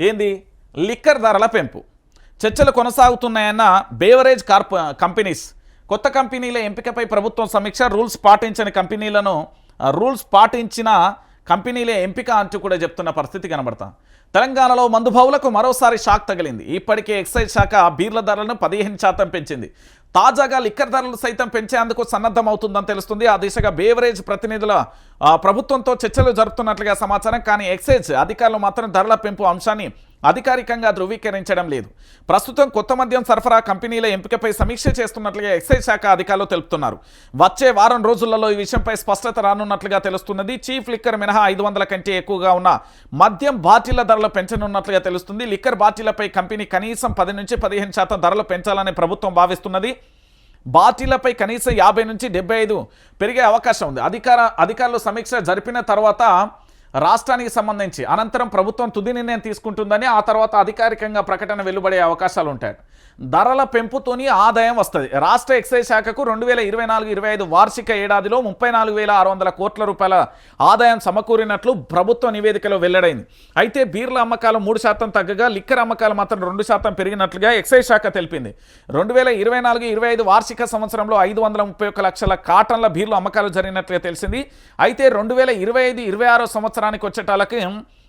ఏంది? లిక్కర్ ధరల పెంపు. చర్చలు కొనసాగుతున్నాయన్న బేవరేజ్ కార్ప కంపెనీస్. కొత్త కంపెనీల ఎంపికపై ప్రభుత్వం సమీక్ష రూల్స్ పాటించని కంపెనీలను రూల్స్ పాటించిన కంపెనీలే ఎంపిక అంటూ కూడా చెప్తున్న పరిస్థితి కనబడతాం. తెలంగాణలో మందుబావులకు మరోసారి షాక్ తగిలింది. ఇప్పటికే ఎక్సైజ్ శాఖ బీర్ల ధరలను పదిహేను శాతం పెంచింది. తాజాగా లిక్కర్ ధరలు సైతం పెంచేందుకు సన్నద్ధమవుతుందని తెలుస్తుంది. ఆ దిశగా బేవరేజ్ ప్రతినిధుల ప్రభుత్వంతో చర్చలు జరుపుతున్నట్లుగా సమాచారం. కానీ ఎక్సైజ్ అధికారులు మాత్రం ధరల పెంపు అంశాన్ని అధికారికంగా ధృవీకరించడం లేదు. ప్రస్తుతం కొత్త మద్యం సరఫరా కంపెనీల ఎంపికపై సమీక్ష చేస్తున్నట్లుగా ఎక్సైజ్ శాఖ అధికారులు తెలుపుతున్నారు. వచ్చే వారం రోజులలో ఈ విషయంపై స్పష్టత రానున్నట్లుగా తెలుస్తున్నది. చీఫ్ లిక్కర్ మినహా ఐదు వందల కంటే ఎక్కువగా ఉన్న మద్యం బాటిళ్ళ ధరలు పెంచనున్నట్లుగా తెలుస్తుంది. లిక్కర్ బాటిళ్ళపై కంపెనీ కనీసం పది నుంచి పదిహేను శాతం ధరలు పెంచాలని ప్రభుత్వం భావిస్తున్నది. బాటిలపై కనీసం యాభై నుంచి డెబ్బై ఐదు పెరిగే అవకాశం ఉంది. అధికార అధికారులు సమీక్ష జరిపిన తర్వాత రాష్ట్రానికి సంబంధించి. అనంతరం ప్రభుత్వం తుది నిర్ణయం తీసుకుంటుందని ఆ తర్వాత అధికారికంగా ప్రకటన వెలువడే అవకాశాలు ఉంటాయి. ధరల పెంపుతోని ఆదాయం వస్తుంది. రాష్ట్ర ఎక్సైజ్ శాఖకు రెండు వేల ఇరవై నాలుగు ఇరవై ఐదు వార్షిక ఏడాదిలో ముప్పై నాలుగు వేల ఆరు వందల కోట్ల రూపాయల ఆదాయం సమకూరినట్లు ప్రభుత్వ నివేదికలో వెల్లడైంది. అయితే బీర్ల అమ్మకాలు మూడు శాతం తగ్గగా లిక్కర్ అమ్మకాలు మాత్రం రెండు శాతం పెరిగినట్లుగా ఎక్సైజ్ శాఖ తెలిపింది. రెండు వేల ఇరవై నాలుగు ఇరవై ఐదు వార్షిక సంవత్సరంలో ఐదు వందల ముప్పై ఒక్క లక్షల కాటన్ల బీర్లు అమ్మకాలు జరిగినట్లుగా తెలిసింది. అయితే రెండు వేల ఇరవై ఐదు ఇరవై ఆరో సంవత్సరానికి వచ్చేటాలకి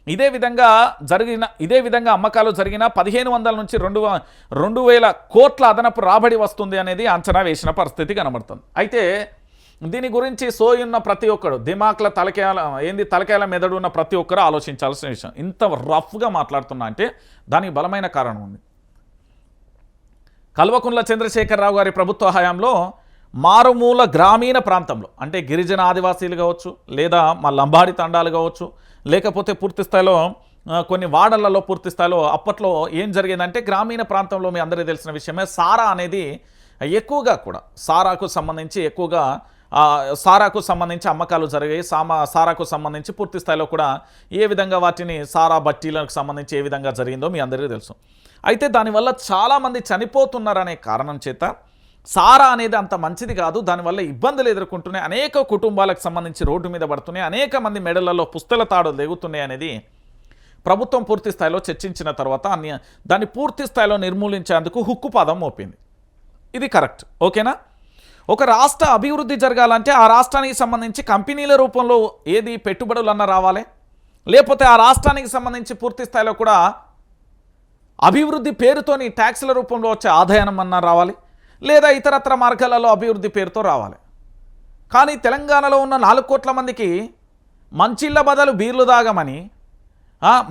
ఇదే విధంగా జరిగిన ఇదే విధంగా అమ్మకాలు జరిగిన పదిహేను వందల నుంచి రెండు రెండు వేల కోట్ల అదనపు రాబడి వస్తుంది అనేది అంచనా వేసిన పరిస్థితి కనబడుతుంది. అయితే దీని గురించి సోయున్న ప్రతి ఒక్కడు దిమాక్ల తలకేల ఏంది తలకేల మెదడు ఉన్న ప్రతి ఒక్కరు ఆలోచించాల్సిన విషయం. ఇంత రఫ్గా మాట్లాడుతున్నా అంటే దానికి బలమైన కారణం ఉంది. కల్వకుంట్ల చంద్రశేఖరరావు గారి ప్రభుత్వ హయాంలో మారుమూల గ్రామీణ ప్రాంతంలో అంటే గిరిజన ఆదివాసీలు కావచ్చు లేదా మా లంబాడి తండాలు కావచ్చు లేకపోతే పూర్తి స్థాయిలో కొన్ని వాడలలో పూర్తి స్థాయిలో అప్పట్లో ఏం జరిగేదంటే గ్రామీణ ప్రాంతంలో మీ అందరికీ తెలిసిన విషయమే సారా అనేది ఎక్కువగా కూడా సారాకు సంబంధించి ఎక్కువగా సారాకు సంబంధించి అమ్మకాలు జరిగాయి సామా సారాకు సంబంధించి పూర్తి స్థాయిలో కూడా ఏ విధంగా వాటిని సారా బట్టీలకు సంబంధించి ఏ విధంగా జరిగిందో మీ అందరికీ తెలుసు. అయితే దానివల్ల చాలామంది చనిపోతున్నారనే కారణం చేత సారా అనేది అంత మంచిది కాదు. దానివల్ల ఇబ్బందులు ఎదుర్కొంటున్నాయి. అనేక కుటుంబాలకు సంబంధించి రోడ్డు మీద పడుతున్నాయి. అనేక మంది మెడలలో పుస్తల తాడు దిగుతున్నాయి అనేది ప్రభుత్వం పూర్తి స్థాయిలో చర్చించిన తర్వాత అన్ని దాన్ని పూర్తి స్థాయిలో నిర్మూలించేందుకు హుక్కు పదం మోపింది. ఇది కరెక్ట్. ఓకేనా? ఒక రాష్ట్ర అభివృద్ధి జరగాలంటే ఆ రాష్ట్రానికి సంబంధించి కంపెనీల రూపంలో ఏది పెట్టుబడులు అన్న రావాలి. లేకపోతే ఆ రాష్ట్రానికి సంబంధించి పూర్తి స్థాయిలో కూడా అభివృద్ధి పేరుతోని ట్యాక్స్ల రూపంలో వచ్చే ఆదాయం అన్నా రావాలి. లేదా ఇతరత్ర మార్గాలలో అభివృద్ధి పేరుతో రావాలి. కానీ తెలంగాణలో ఉన్న నాలుగు కోట్ల మందికి మంచిళ్ళ బదులు బీర్లు దాగమని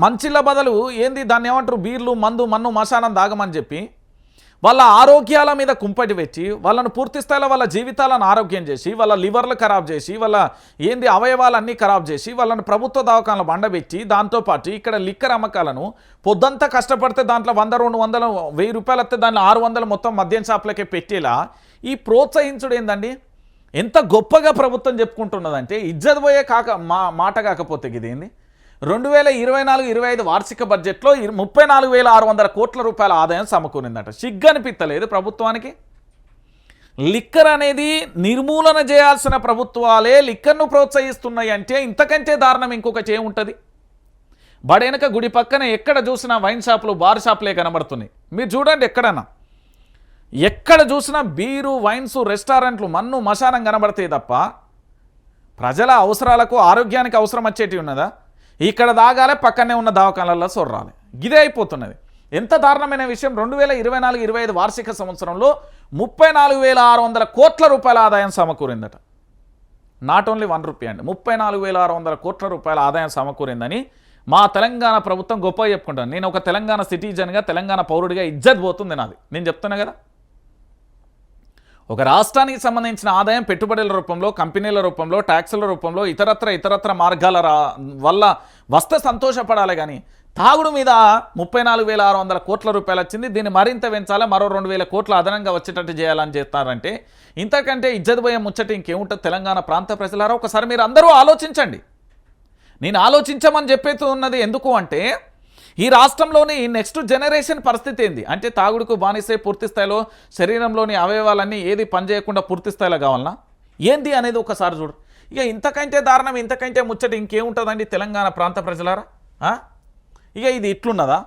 మంచిళ్ళ బదులు ఏంది దాన్ని ఏమంటారు? బీర్లు మందు మన్ను మశానం దాగమని చెప్పి వాళ్ళ ఆరోగ్యాల మీద కుంపటి పెట్టి వాళ్ళను పూర్తి స్థాయిలో వాళ్ళ జీవితాలను ఆరోగ్యం చేసి వాళ్ళ లివర్లు ఖరాబ్ చేసి వాళ్ళ ఏంది అవయవాలన్నీ ఖరాబ్ చేసి వాళ్ళని ప్రభుత్వ దవాఖానలు బండబెట్టి దాంతోపాటు ఇక్కడ లిక్కర్ అమ్మకాలను పొద్దంతా కష్టపడితే దాంట్లో వంద రెండు వందలు వెయ్యి రూపాయలు వస్తే దాన్ని ఆరు వందలు మొత్తం మద్యం షాపులకే పెట్టేలా ఈ ప్రోత్సహించుడు ఏందండి? ఎంత గొప్పగా ప్రభుత్వం చెప్పుకుంటున్నదంటే ఇజ్జత్ పోయే కాక మా మాట కాకపోతే ఇదేంది రెండు వేల ఇరవై నాలుగు ఇరవై ఐదు వార్షిక బడ్జెట్లో ముప్పై నాలుగు వేల ఆరు వందల కోట్ల రూపాయల ఆదాయం సమకూరిందట. సిగ్గనిపిత్తలేదు ప్రభుత్వానికి. లిక్కర్ అనేది నిర్మూలన చేయాల్సిన ప్రభుత్వాలే లిక్కర్ను ప్రోత్సహిస్తున్నాయి అంటే ఇంతకంటే దారుణం ఇంకొకటి ఏముంటుంది బడెనక గుడి పక్కన ఎక్కడ చూసినా వైన్ షాపులు బార్ షాపులే కనబడుతున్నాయి. మీరు చూడండి ఎక్కడన్నా. ఎక్కడ చూసినా బీరు వైన్స్ రెస్టారెంట్లు మన్ను మశానం కనబడతాయి తప్ప ప్రజల అవసరాలకు ఆరోగ్యానికి అవసరం వచ్చేటివి ఉన్నదా? ఇక్కడ దాగాలే పక్కనే ఉన్న దవాఖానాలలో సొర్రాలి. గిదే అయిపోతున్నది. ఎంత దారుణమైన విషయం రెండు వేల ఇరవై నాలుగు ఇరవై ఐదు వార్షిక సంవత్సరంలో ముప్పై నాలుగు వేల ఆరు వందల కోట్ల రూపాయల ఆదాయం సమకూరిందట. నాట్ ఓన్లీ వన్ రూపీ అండి ముప్పై నాలుగు వేల ఆరు వందల కోట్ల రూపాయల ఆదాయం సమకూరిందని మా తెలంగాణ ప్రభుత్వం గొప్పగా చెప్పుకుంటాను నేను ఒక తెలంగాణ సిటిజన్గా తెలంగాణ పౌరుడిగా ఇజ్జత్ పోతుంది నాది. నేను చెప్తున్నా కదా? ఒక రాష్ట్రానికి సంబంధించిన ఆదాయం పెట్టుబడుల రూపంలో కంపెనీల రూపంలో ట్యాక్సుల రూపంలో ఇతరత్ర ఇతరత్ర మార్గాల రా వల్ల వస్తే సంతోషపడాలి కానీ తాగుడు మీద ముప్పై నాలుగు వేల ఆరు వందల కోట్ల రూపాయలు వచ్చింది. దీన్ని మరింత పెంచాలి? మరో రెండు వేల కోట్ల అదనంగా వచ్చేటట్టు చేయాలని చేస్తారంటే ఇంతకంటే ఇజ్జత్ భయం ముచ్చట ఇంకేముంటుంది తెలంగాణ ప్రాంత ప్రజలారా? ఒకసారి మీరు అందరూ ఆలోచించండి. నేను ఆలోచించమని చెప్పేది ఉన్నది ఎందుకు అంటే ఈ రాష్ట్రంలోని నెక్స్ట్ జనరేషన్ పరిస్థితి ఏంది? అంటే తాగుడుకు బానిసే పూర్తి స్థాయిలో శరీరంలోని అవయవాలన్నీ ఏది పనిచేయకుండా పూర్తి స్థాయిలో కావాలన్నా ఏంది అనేది ఒకసారి చూడు. ఇక ఇంతకంటే దారుణం ఇంతకంటే ముచ్చట ఇంకేముంటుందండి తెలంగాణ ప్రాంత ప్రజలారా? ఇక ఇది ఇట్లున్నదా?